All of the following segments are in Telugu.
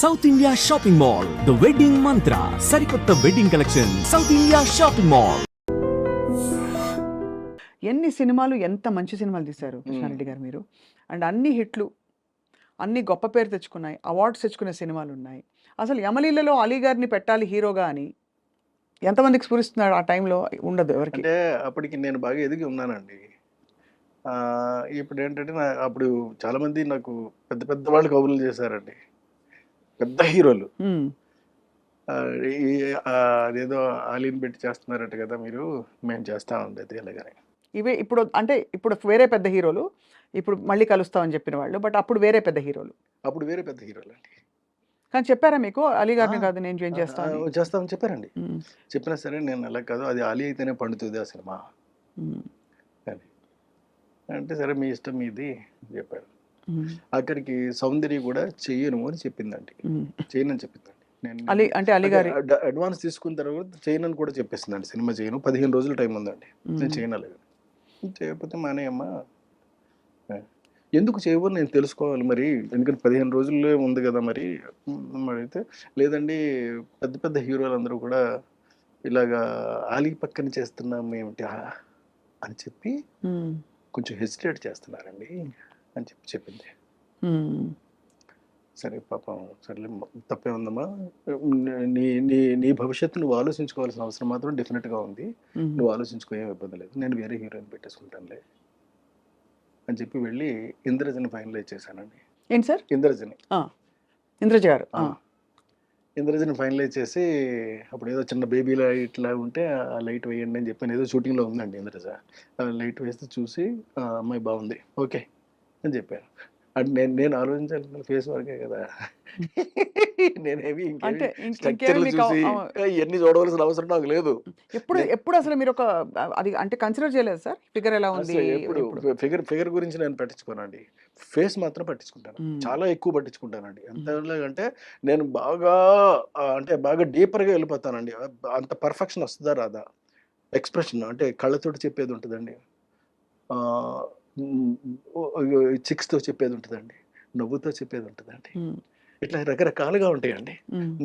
South India shopping mall the wedding Mantra సరికొత్త wedding collection south India shopping mall ఎన్ని సినిమాలు ఎంత మంచి సినిమాలు తీశారు కృష్ణారెడ్డి గారు మీరు? అండ్ అన్ని హిట్లు అన్ని గొప్ప పేరు తెచ్చుకున్నాయి అవార్డ్స్ తెచ్చుకునే సినిమాలు ఉన్నాయి. అసలు యమలీలలో అలీ గారిని పెట్టాలి హీరోగా అని ఎంతమందికి స్ఫురిస్తున్నాడు ఆ టైంలో? ఉండదు ఎవరికి. అంటే అప్పటికి నేను బాగా ఎదిగి ఉన్నానండి. ఆ, ఇప్పుడు ఏంటంటే నా అప్పుడు చాలా మంది నాకు పెద్ద పెద్ద వాళ్ళు కబుర్లు చేశారండి. పెద్ద హీరోలు. అదేదో ఆలీని పెట్టి చేస్తున్నారట కదా మీరు మేము చేస్తామండి అది అలాగని ఇవే ఇప్పుడు అంటే ఇప్పుడు వేరే పెద్ద హీరోలు ఇప్పుడు మళ్ళీ కలుస్తామని చెప్పిన వాళ్ళు బట్ అప్పుడు వేరే పెద్ద హీరోలు. అప్పుడు వేరే పెద్ద హీరోలు అండి. కానీ చెప్పారా మీకు? అలీ గారిని కాదు నేను జాయిన్ చేస్తాను చేస్తామని చెప్పారండి. చెప్పినా సరే నేను అలా కాదు అది ఆలీ అయితేనే పండుతుంది ఆ సినిమా. అంటే సరే మీ ఇష్టం మీది చెప్పారు. అక్కడికి సౌందర్య కూడా చెయ్యను అని చెప్పిందండి. మ్మ్. చేయను అని చెప్పిందండి అలీ అంటే అలీ గారి అడ్- అడ్వాన్స్ తీసుకున్న తర్వాత చేయను అని కూడా చెప్పేసిందండి. సినిమా చేయను పదిహేను రోజులు టైం ఉందండి. నేను మ్మ్. చేయను అలాగే చేయకపోతే మానేయమ్మా. ఎందుకు చేయవో నేను తెలుసుకోవాలి మరి. ఎందుకంటే పదిహేను రోజుల్లో ఉంది కదా మరి. అయితే లేదండి పెద్ద పెద్ద హీరోలు అందరూ కూడా ఇలాగా ఆలీ పక్కన చేస్తున్నాం ఏమిటి? అని చెప్పి. కొంచెం హెసిటేట్ చేస్తున్నారండి. అని చెప్పి చెప్పింది. సరే పాపం సర్లే మ- తప్పే ఉందమ్మా నీ నీ నీ భవిష్యత్తు నువ్వు ఆలోచించుకోవాల్సిన అవసరం మాత్రం డెఫినెట్గా ఉంది. నువ్వు ఆలోచించుకో ఏం ఇబ్బంది లేదు. నేను వేరే హీరోయిన్ పెట్టేసుకుంటానులే అని చెప్పి వెళ్ళి ఇంద్రజని ఫైనలైజ్ చేశానండి. ఏంటి సార్? ఇంద్రజని. ఇంద్రజ గారు. ఇంద్రజని ఫైనలైజ్ చేసి అప్పుడు ఏదో చిన్న బేబీలా ఇట్లా ఉంటే ఆ లైట్ వేయండి అని చెప్పాను ఏదో షూటింగ్లో ఉందండి ఇంద్రజ. లైట్ వేస్తే చూసి అమ్మాయి బాగుంది. ఓకే. అని చెప్పాను అంటే నేను నేను ఆలోచించాలి ఫేస్ వర్కే కదా. నేనేమి స్ట్రక్చర్లు చూసి అవ- "ఏ, ఇవన్నీ చూడవలసిన అవసరం నాకు లేదు. ఎప్పుడు ఎప్పుడు అసలు మీరు ఒక అది అంటే కన్సిడర్ చేయలేదు సార్? ఫిగర్ ఎలా ఉంది? ఎప్పుడు? ఫిగర్ ఫిగర్ గురించి నేను పట్టించుకోనండి. ఫేస్ మాత్రం పట్టించుకుంటాను. చాలా ఎక్కువ పట్టించుకుంటానండి. ఎంత అంటే నేను బాగా అంటే బాగా డీపర్గా వెళ్ళిపోతానండి. అంత పర్ఫెక్షన్ వస్తుందా రాదా? ఎక్స్ప్రెషన్ అంటే కళ్ళతోటి చెప్పేది ఉంటుందండి. చిక్స్తో చెప్పేది ఉంటుందండి నవ్వుతో చెప్పేది ఉంటుందండి. ఇట్లా రకరకాలుగా ఉంటాయండి.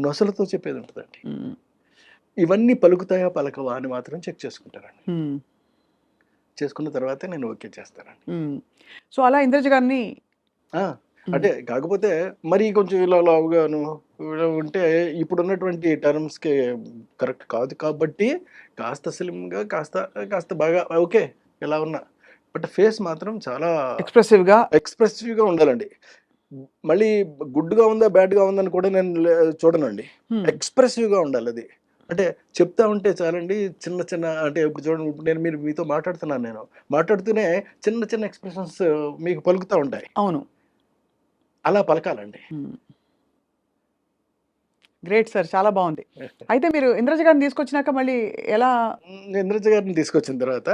నొసలతో చెప్పేది ఉంటుందండి. ఇవన్నీ పలుకుతాయా పలకవా అని మాత్రం చెక్ చేసుకుంటానండి మ్మ్. చేసుకున్న తర్వాతే నేను ఓకే చేస్తానండి. సో అలా ఇంద్రజ గారిని అంటే కాకపోతే మరి కొంచెం ఇలా లావుగాను ఉంటే ఇప్పుడున్నటువంటి టర్మ్స్కి కరెక్ట్ కాదు కాబట్టి కాస్త స్లిమ్గా కాస్త కాస్త బాగా ఓకే ఇలా ఉన్నా బట్ ఫేస్ మాత్రం చాలా ఎక్స్ప్రెసివ్గా ఎక్స్ప్రెసివ్గా ఉండాలండి. మళ్ళీ గుడ్గా ఉందా బ్యాడ్గా ఉందని కూడా నేను చూడనండి. ఎక్స్ప్రెసివ్గా ఉండాలి అది. అంటే చెప్తా ఉంటే చాలండి చిన్న చిన్న అంటే ఇప్పుడు చూడండి ఇప్పుడు నేను మీరు మీతో మాట్లాడుతున్నాను నేను. మాట్లాడుతూనే చిన్న చిన్న ఎక్స్ప్రెషన్స్ మీకు పలుకుతూ ఉంటాయి. అవును. అలా పలకాలండి. గ్రేట్ సార్ చాలా బాగుంది. అయితే మీరు ఇంద్రజ గారిని తీసుకొచ్చినాక మళ్ళీ ఎలా ఇంద్రజ గారిని తీసుకొచ్చిన తర్వాత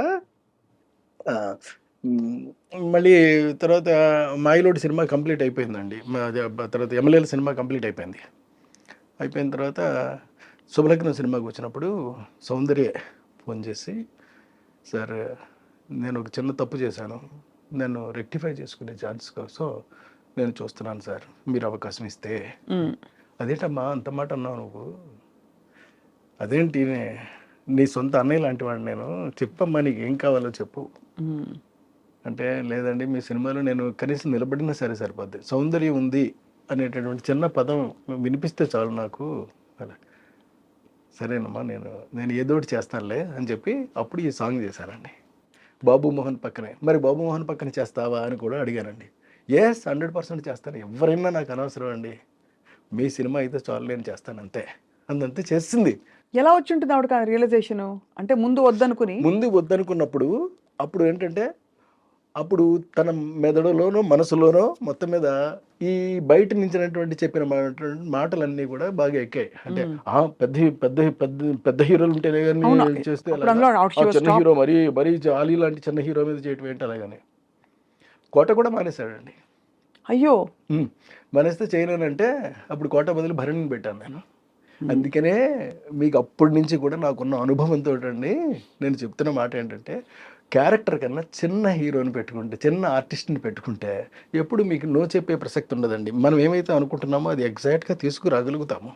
మళ్ళీ తర్వాత మాయిలోడి సినిమా కంప్లీట్ అయిపోయిందండి. తర్వాత ఎమ్మెల్యేల సినిమా కంప్లీట్ అయిపోయింది. అయిపోయిన తర్వాత శుభలగ్నం సినిమాకి వచ్చినప్పుడు సౌందర్య ఫోన్ చేసి సార్ నేను ఒక చిన్న తప్పు చేశాను. నేను రెక్టిఫై చేసుకునే ఛాన్స్ కోసం నేను చూస్తున్నాను సార్. మీరు అవకాశం ఇస్తే. మ్మ్. అదేంటమ్మా? అంత మాట అన్నావు నువ్వు. అదేంటి నే- సొంత అన్నయ్య లాంటి వాడు నేను. చెప్పమ్మా నీకు ఏం కావాలో చెప్పు. అంటే లేదండి మీ సినిమాలో నేను కనీసం నిలబడినా సరే సరిపోద్ది. సౌందర్యం ఉంది అనేటటువంటి చిన్న పదం వినిపిస్తే చాలు నాకు. అలా. సరేనమ్మా నేను నేను ఏదో ఒకటి చేస్తానులే అని చెప్పి అప్పుడు ఈ సాంగ్ చేశానండి బాబు మోహన్ పక్కనే. మరి బాబు మోహన్ పక్కన చేస్తావా అని కూడా అడిగానండి ఎస్ హండ్రెడ్ పర్సెంట్ చేస్తాను. ఎవరైనా నాకు అనవసరం అండి. మీ సినిమా అయితే చాలు నేను చేస్తాను అంతే. అందంతే చేసింది. ఎలా వచ్చి ఉంటుంది ఆవిడకి రియలైజేషన్ అంటే ముందు వద్దనుకుని? ముందు వద్దనుకున్నప్పుడు అప్పుడు ఏంటంటే అప్పుడు తన మెదడులోనో మనసులోనో మొత్తం మీద ఈ బయట నుంచినటువంటి చెప్పిన మాట- మాటలన్నీ కూడా బాగా ఎక్కాయి అంటే. ఆ పెద్ద పెద్ద పెద్ద పెద్ద హీరోలు ఉంటేనే కానీ. చేస్తే చిన్న. హీరో మరి మరి ఆలీ లాంటి చిన్న హీరో మీద చేయటం ఏంటి అలాగని కోట కూడా మానేశాడండి అయ్యో. మానేస్తే చేయలేనంటే అప్పుడు కోట బదులు భరణిని పెట్టాను నేను అందుకనే మీకు అప్పటి నుంచి కూడా నాకున్న అనుభవంతో అండి నేను చెప్తున్న మాట ఏంటంటే క్యారెక్టర్ కన్నా చిన్న హీరోని పెట్టుకుంటే చిన్న ఆర్టిస్ట్ని పెట్టుకుంటే ఎప్పుడు మీకు నో చెప్పే ప్రసక్తి ఉండదండి. మనం ఏమైతే అనుకుంటున్నామో అది ఎగ్జాక్ట్గా తీసుకురాగలుగుతాము.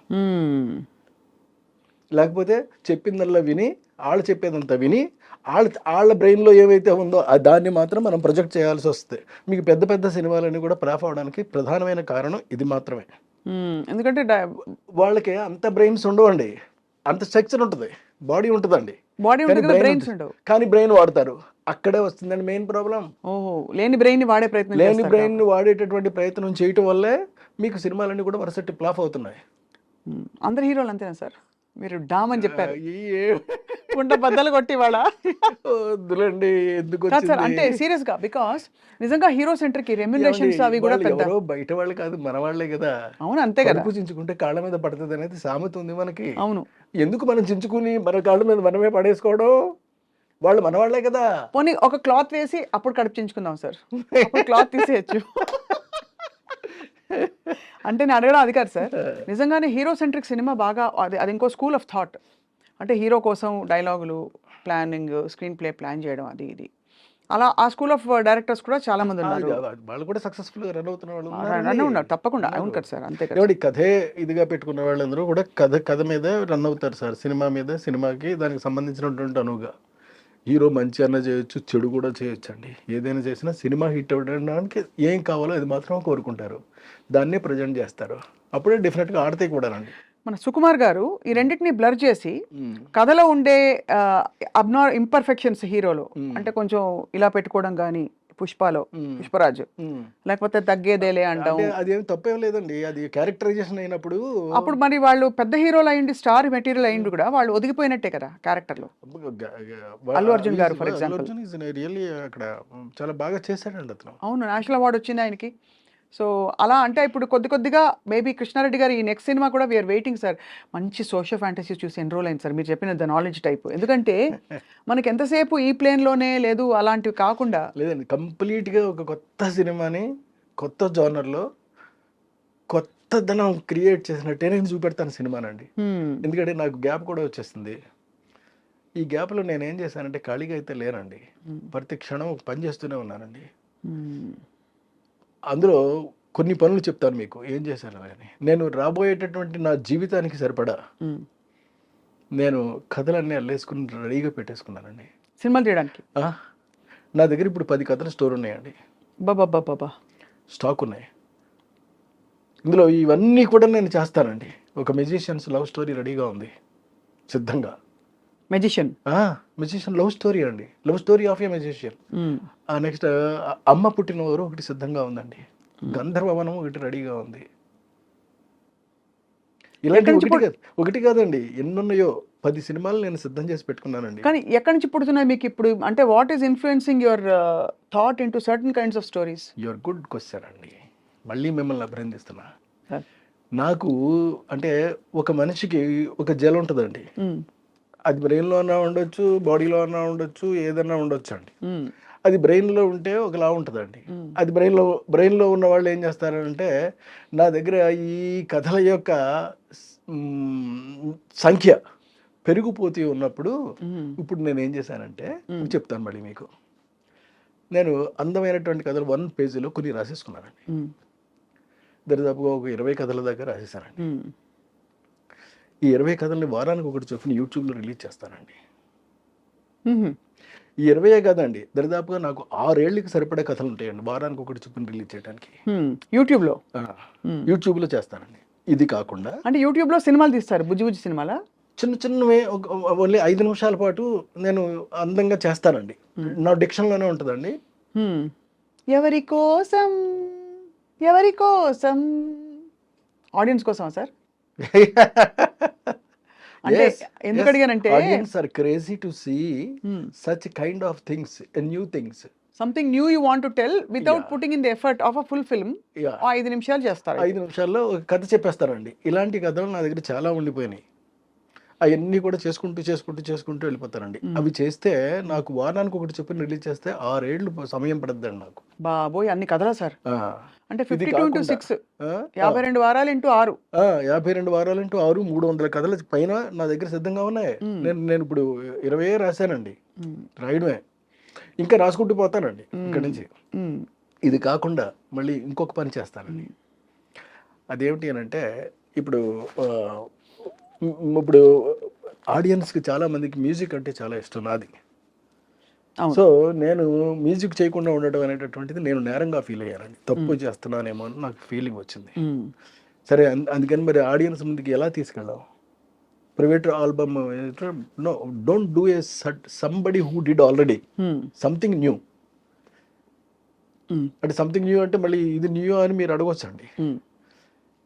లేకపోతే చెప్పిందల్లా విని వాళ్ళు చెప్పేదంతా విని వాళ్ళ వాళ్ళ బ్రెయిన్లో ఏమైతే ఉందో దాన్ని మాత్రం మనం ప్రొజెక్ట్ చేయాల్సి వస్తుంది మీకు పెద్ద పెద్ద సినిమాలన్నీ కూడా ఫ్లాప్ అవడానికి ప్రధానమైన కారణం ఇది మాత్రమే. ఎందుకంటే డై- వాళ్ళకి అంత బ్రెయిన్స్ ఉండవండి. అంత స్ట్రక్చర్ ఉంటుంది. బాడీ ఉంటుందండి. Body brains. ఉండవు. కానీ బ్రెయిన్ వాడతారు. అక్కడే వస్తుందండి మెయిన్ ప్రాబ్లం ఓహో లేని బ్రెయిన్ని వాడే ప్రయత్నం లేని బ్రెయిన్ వాడేటటువంటి ప్రయత్నం చేయటం వల్లే మీకు సినిమాలన్నీ కూడా వరుసటి ఫ్లాప్ అవుతున్నాయి. అందరు హీరోలు అంతేనా సార్? మీరు డామ్ అని చెప్పారు. గుంట బద్దలు కొట్టి వాళ్ళ వద్దులండి ఎందుకు సార్ అంటే? సీరియస్గా బికాస్ నిజంగా హీరో సెంటర్కి రెమ్యునరేషన్స్ అవి కూడా పెద్ద బయట వాళ్ళు కాదు మన వాళ్ళే కదా. అవును అంతే కదా. కడుపు చించుకుంటే కాళ్ళ మీద పడుతుంది అనేది సామెత ఉంది మనకి. అవును. ఎందుకు మనం చించుకుని మన కాళ్ళ మీద మనమే పడేసుకోవడం? వాళ్ళు మన వాళ్ళే కదా. పోనీ ఒక క్లాత్ వేసి అప్పుడు కడిపించుకుందాం సార్. అప్పుడు క్లాత్ తీసేయచ్చు. అంటే నేను అడగడం అది కాదు సార్. నిజంగానే హీరో సెంట్రిక్ సినిమా బాగా అది అది ఇంకో స్కూల్ ఆఫ్ థాట్. అంటే హీరో కోసం డైలాగులు ప్లానింగ్ స్క్రీన్ ప్లే ప్లాన్ చేయడం అది ఇది. అలా ఆ స్కూల్ ఆఫ్ డైరెక్టర్స్ కూడా చాలా మంది ఉన్నారు. వాళ్ళు కూడా సక్సెస్ఫుల్ రన్ అవుతున్న వాళ్ళు రన్. ఉన్నారు తప్పకుండా. అవును కదా సార్ అంతే కదా. కథే ఇదిగా పెట్టుకున్న వాళ్ళందరూ కూడా కథ కథ మీద రన్ అవుతారు సార్. సినిమా మీద సినిమాకి దానికి సంబంధించినటువంటి అనువుగా. హీరో మంచి అన్న చేయొచ్చు చెడు కూడా చేయొచ్చు అండి ఏదైనా చేసినా సినిమా హిట్ అవ్వడానికి ఏం కావాలో అది మాత్రం కోరుకుంటారు. దాన్నే ప్రజెంట్ చేస్తారు. అప్పుడే డెఫినెట్గా ఆడితే కూడానండి మన సుకుమార్ గారు ఈ రెండింటిని బ్లర్ చేసి కథలో ఉండే అబ్నార్ ఇంపర్ఫెక్షన్స్ హీరోలో అంటే కొంచెం ఇలా పెట్టుకోవడం కానీ పుష్పలో పుష్పరాజు. లేకపోతే తగ్గేదేలే అంటాం అంటే. అదేం తప్పేం లేదండి. అది క్యారెక్టరైజేషన్ అయినప్పుడు అప్పుడు మరి వాళ్ళు పెద్ద హీరోలు అయ్యింది స్టార్ మెటీరియల్ అయ్యింది కూడా వాళ్ళు ఒదిగిపోయినట్టే కదా క్యారెక్టర్లో. అల్లు అర్జున్ గారు, for example. రియల్లీ అక్కడ చాలా బాగా చేశాడండి అతను. అవును నేషనల్ అవార్డు వచ్చింది ఆయనకి. సో అలా అంటే ఇప్పుడు కొద్ది కొద్దిగా మేబీ కృష్ణారెడ్డి గారు ఈ నెక్స్ట్ సినిమా కూడా వీఆర్ వెయిటింగ్ సార్. మంచి సోషల్ ఫ్యాంటసీ చూసి ఎన్రోల్ అయింది సార్. మీరు చెప్పిన ద నాలెడ్జ్ టైప్. ఎందుకంటే మనకి ఎంతసేపు ఈ ప్లేన్లోనే లేదు అలాంటివి కాకుండా లేదండి కంప్లీట్గా ఒక కొత్త సినిమాని కొత్త జానర్లో కొత్తదనం క్రియేట్ చేసినట్టే నేను చూపెడతాను సినిమానండి. ఎందుకంటే నాకు గ్యాప్ కూడా వచ్చేస్తుంది. ఈ గ్యాప్లో నేను ఏం చేశానంటే ఖాళీగా అయితే లేనండి. ప్రతి క్షణం ఒక పని చేస్తూనే ఉన్నానండి. అందులో కొన్ని పనులు చెప్తాను మీకు. ఏం చేశాను అని నేను రాబోయేటటువంటి నా జీవితానికి సరిపడా. నేను కథలన్నీ అల్లేసుకుని రెడీగా పెట్టేసుకున్నానండి. సినిమాలు తీయడానికి? నా దగ్గర ఇప్పుడు పది కథల స్టోర్ ఉన్నాయండి. బాబా బాబా స్టాక్ ఉన్నాయి. ఇందులో ఇవన్నీ కూడా నేను చేస్తానండి. ఒక మెజిషియన్స్ లవ్ స్టోరీ రెడీగా ఉంది. సిద్ధంగా. మెజిషియన్ మెజిషియన్ లవ్ స్టోరీ అండి. Love story of a magician next అమ్మ పుట్టిన ఊరు ఒకటి సిద్ధంగా ఉందండి. గంధర్వవనం ఒకటి రెడీగా ఉంది. ఇలాంటి ఒకటి కాదు ఒకటి కాదండి. ఎన్నున్నాయో పది సినిమాలు నేను సిద్ధం చేసి పెట్టుకున్నానండి. కానీ ఎక్కడి నుంచి పుడుతున్నాయి మీకు ఇప్పుడు? అంటే what is influencing your thought into certain kinds of stories your good question అండి. మళ్ళీ మిమ్మల్ని అభినందిస్తున్నా. నాకు అంటే ఒక మనిషికి ఒక జల ఉంటుందండి. అది బ్రెయిన్లో అన్నా ఉండొచ్చు బాడీలో అన్నా ఉండొచ్చు ఏదన్నా ఉండొచ్చు అండి అది బ్రెయిన్లో ఉంటే ఒకలా ఉంటుందండి. అది బ్రెయిన్లో బ్రెయిన్లో ఉన్న వాళ్ళు ఏం చేస్తారంటే నా దగ్గర ఈ కథల యొక్క సంఖ్య పెరిగిపోతూ ఉన్నప్పుడు ఇప్పుడు నేను ఏం చేశానంటే. చెప్తాను మళ్ళీ మీకు. నేను అందమైనటువంటి కథలు వన్ పేజీలో కొన్ని రాసేసుకున్నానండి. దరిదాపుగా ఒక ఇరవై కథల దాకా రాసేసానండి ఈ ఇరవై కథల్ని వారానికి ఒకటి చొప్పున యూట్యూబ్లో రిలీజ్ చేస్తానండి. ఈ ఇరవైయే కాదండి దరిదాపుగా నాకు ఆరేళ్ళకి సరిపడే కథలు ఉంటాయండి వారానికి ఒకటి చొప్పున రిలీజ్ చేయడానికి. యూట్యూబ్లో? యూట్యూబ్లో చేస్తానండి. ఇది కాకుండా అంటే యూట్యూబ్లో సినిమాలు తీస్తారు బుజ్జి బుజ్జి సినిమాలా? చిన్న చిన్నవే ఓన్లీ ఐదు నిమిషాల పాటు నేను అందంగా చేస్తానండి. నా డిక్షన్లోనే ఉంటుందండి. ఎవరి కోసం ఎవరి కోసం? ఆడియన్స్ కోసమా సార్? అంటే ఎందుకు అడిగానంటే audience are crazy to see such kind of things new things something new you want to tell without. Putting in the effort of a full film ఐదు నిమిషాలు చేస్తారు. ఐదు నిమిషాల్లో కథ చెప్పేస్తారండి. ఇలాంటి కథలు నా దగ్గర చాలా ఉండిపోయినాయి. అవన్నీ కూడా చేసుకుంటూ చేసుకుంటూ చేసుకుంటూ వెళ్ళిపోతారండి. అవి చేస్తే నాకు వారానికి ఒకటి చెప్పి రిలీజ్ చేస్తే ఆరేళ్ళు సమయం పడుతుందండి నాకు. బాబోయ్ అన్ని కథలా సార్. అంటే ఫిఫ్టీ టూ ఇంటూ సిక్స్ యాభై రెండు వారాలు ఇంటూ ఆరు. యాభై రెండు వారాలు ఇంటూ ఆరు మూడు వందల కథల. పైన నా దగ్గర సిద్ధంగా ఉన్నాయి. నేను నేను ఇప్పుడు ఇరవై రాశానండి. రాయడమే. ఇంకా రాసుకుంటూ పోతానండి ఇక్కడి నుంచి. ఇది కాకుండా మళ్ళీ ఇంకొక పని చేస్తానండి. అదేమిటి అని అంటే ఇప్పుడు ఇప్పుడు ఆడియన్స్కి చాలా మందికి మ్యూజిక్ అంటే చాలా ఇష్టం నాది. సో నేను మ్యూజిక్ చేయకుండా ఉండడం అనేటటువంటిది నేను నేరంగా ఫీల్ అయ్యానండి తప్పు చేస్తున్నానేమో అని నాకు ఫీలింగ్ వచ్చింది. సరే అందుకని మరి ఆడియన్స్ ముందుకి ఎలా తీసుకెళ్ళాం private album no don't do a somebody who did already. Something new. అంటే సంథింగ్ న్యూ అంటే మళ్ళీ ఇది న్యూ అని మీరు అడగొచ్చండి.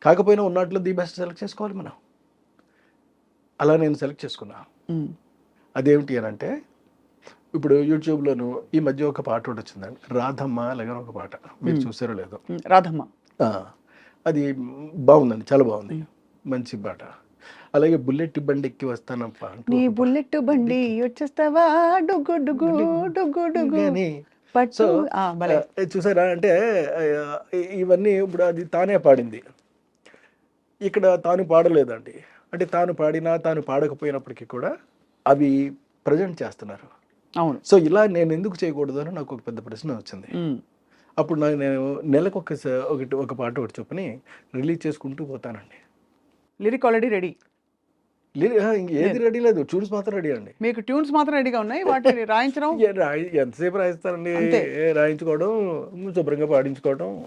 కాకపోయినా ఉన్నట్లు ది బెస్ట్ సెలెక్ట్ చేసుకోవాలి మనం అలా నేను సెలెక్ట్ చేసుకున్నా. అదేమిటి అని అంటే ఇప్పుడు యూట్యూబ్లోను ఈ మధ్య ఒక పాట ఒకటి వచ్చిందండి. రాధమ్మ అలాగే ఒక పాట. మీరు చూసారో లేదో? మ్మ్. రాధమ్మ. అది బాగుందండి చాలా బాగుంది. మంచి పాట. అలాగే బుల్లెట్ బండి ఎక్కి వస్తానప్ప అంటూ నీ. బుల్లెట్ బండి వచ్చేస్తావా? పట్టు. సో ఆ, భలే. ఆ, చూసారా? అంటే ఇవన్నీ ఇప్పుడు అది తానే పాడింది. ఇక్కడ తాను పాడలేదండి. అంటే తాను పాడినా తాను పాడకపోయినప్పటికీ కూడా అవి ప్రజెంట్ చేస్తున్నారు. అవును. సో ఇలా నేను ఎందుకు చేయకూడదు అని నాకు ఒక పెద్ద ప్రశ్న వచ్చింది. అప్పుడు నాకు నేను నెలకు ఒక ఒకటి ఒక పాట ఒకటి చొప్పుని రిలీజ్ చేసుకుంటూ పోతానండి. Lyric already ready. ఏది రెడీ లేదు చూడ్స్ మాత్రం రెడీ అండి. మీకు ట్యూన్స్ మాత్రం రెడీగా ఉన్నాయి వాటిని రాయించడం? ఎంతసేపు రాయిస్తారండి? రాయించుకోవడం శుభ్రంగా పాడించుకోవడం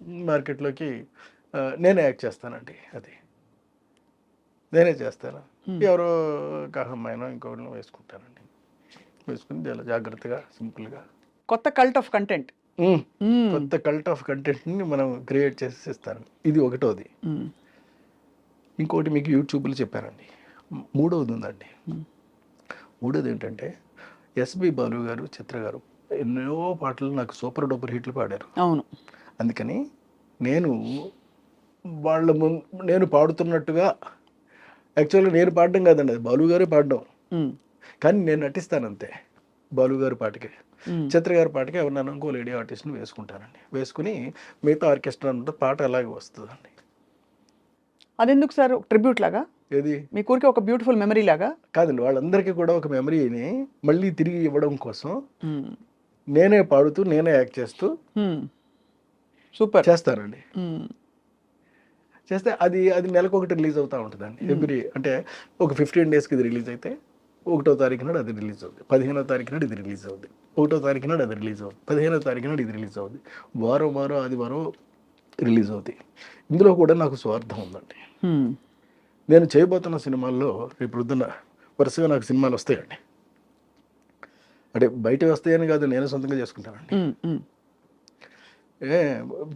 మార్కెట్లోకి నేనే యాక్ట్ చేస్తానండి అది. నేనే చేస్తాను. ఎవరో కహమ్మాయినో ఇంకొకరినో వేసుకుంటానండి. వేసుకుని చాలా జాగ్రత్తగా సింపుల్గా. కొత్త కల్ట్ ఆఫ్ కంటెంట్ కొత్త కల్ట్ ఆఫ్ కంటెంట్ని మనం క్రియేట్ చేసి ఇస్తాను ఇది ఒకటోది. ఇంకోటి మీకు యూట్యూబ్లో చెప్పానండి. మూడవది ఉందండి. మూడోది ఏంటంటే ఎస్బి బాలు గారు చిత్ర గారు ఎన్నో పాటలు నాకు సూపర్ డూపర్ హిట్లు పాడారు. అవును. అందుకని నేను వాళ్ళ ముందు నేను పాడుతున్నట్టుగా యాక్చువల్గా నేను పాడడం కాదండి అది బాలు గారే పాడడం. కానీ నేను నటిస్తాను అంతే బాలు గారి పాటకి. చిత్ర గారి పాటకి ఎవరినైనా ఇంకో లేడీ ఆర్టిస్ట్ని వేసుకుంటానండి. వేసుకుని మిగతా ఆర్కెస్ట్రా అంతా పాట అలాగే వస్తుందండి. అదెందుకు సార్? ట్రిబ్యూట్ లాగా? ఏది? మీ ఊరికి ఒక బ్యూటిఫుల్ మెమరీ లాగా? కాదండి వాళ్ళందరికీ కూడా ఒక మెమరీని మళ్ళీ తిరిగి ఇవ్వడం కోసం. నేనే పాడుతూ నేనే యాక్ట్ చేస్తూ. సూపర్. చేస్తానండి. చేస్తే అది అది నెలకు ఒకటి రిలీజ్ అవుతూ ఉంటుందండి. ఎవ్రీ అంటే ఒక ఫిఫ్టీన్ డేస్కి ఇది రిలీజ్ అయితే ఒకటో తారీఖు నాడు అది రిలీజ్ అవుతుంది పదిహేనో తారీఖు నాడు ఇది రిలీజ్ అవుతుంది ఒకటో తారీఖు నాడు అది రిలీజ్ అవుతుంది పదిహేనో తారీఖు నాడు ఇది రిలీజ్ అవుతుంది వారం వారం ఆదివారం రిలీజ్ అవుతాయి ఇందులో కూడా నాకు స్వార్థం ఉందండి. నేను చేయబోతున్న సినిమాల్లో రేపు పొద్దున్న వరుసగా నాకు సినిమాలు వస్తాయండి. అంటే బయట వస్తాయని కాదు నేను సొంతంగా చేసుకుంటానండి.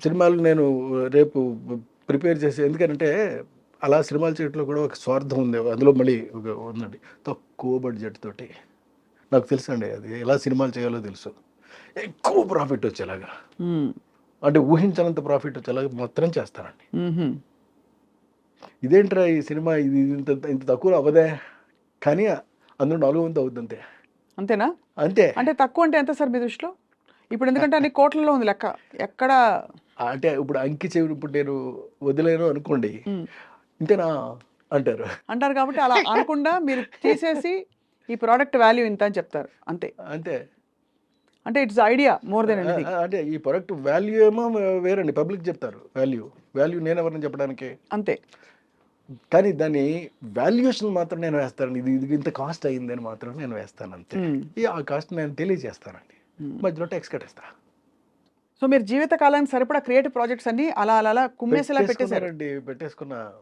సినిమాలు నేను రేపు ప్రిపేర్ చేసి ఎందుకంటే అలా సినిమాలు చేయడంలో కూడా ఒక స్వార్థం ఉంది. అందులో మళ్ళీ ఒక ఉందండి. తక్కువ బడ్జెట్ తోటి. నాకు తెలుసు అండి అది. ఎలా సినిమాలు చేయాలో తెలుసు. ఎక్కువ ప్రాఫిట్ వచ్చేలాగా. అంటే ఊహించనంత ప్రాఫిట్ వచ్చేలాగా మొత్తం చేస్తానండి. ఇదేంట్రా ఈ సినిమా? ఇది ఇంత ఇంత తక్కువ అవ్వదే. కానీ అందులో నాలుగు వంతు అవుతుంది అంతే అంతేనా? అంతే. అంటే తక్కువ అంటే ఎంత సార్ మీ దృష్టిలో? ఇప్పుడు ఎందుకంటే అన్ని కోట్లలో ఉంది లెక్క. ఎక్కడ? అంటే ఇప్పుడు అంకి చెవి ఇప్పుడు నేను వదిలేను అనుకోండి. ఇంతేనా? అంటారు. అంటారు కాబట్టి అలా అనకుండా మీరు తీసేసి ఈ ప్రోడక్ట్ వాల్యూ ఇంత అని చెప్తారు. అంతే. అంతే. అంటే ఇట్స్ ఐడియా మోర్ దెన్ అంటే ఈ ప్రొడక్ట్ వాల్యూ ఏమో వేరండి. పబ్లిక్ చెప్తారు వాల్యూ వాల్యూ నేను ఎవరిని చెప్పడానికి? అంతే. కానీ దాని వాల్యుయేషన్ మాత్రం నేను వేస్తాను ఇది ఇది ఇంత కాస్ట్ అయిందని మాత్రం నేను వేస్తాను అంతే. ఈ ఆ కాస్ట్ నేను తెలియజేస్తానండి. మధ్యలో ట్యాక్స్ కట్టేస్తా. సో మీరు జీవిత కాలానికి సరిపడా క్రియేటివ్ ప్రాజెక్ట్స్ అన్ని అలా అలా అలా కుమ్మేసేలా పెట్టేశారు. పెట్టేసుకున్నారండి పెట్టేసుకున్న.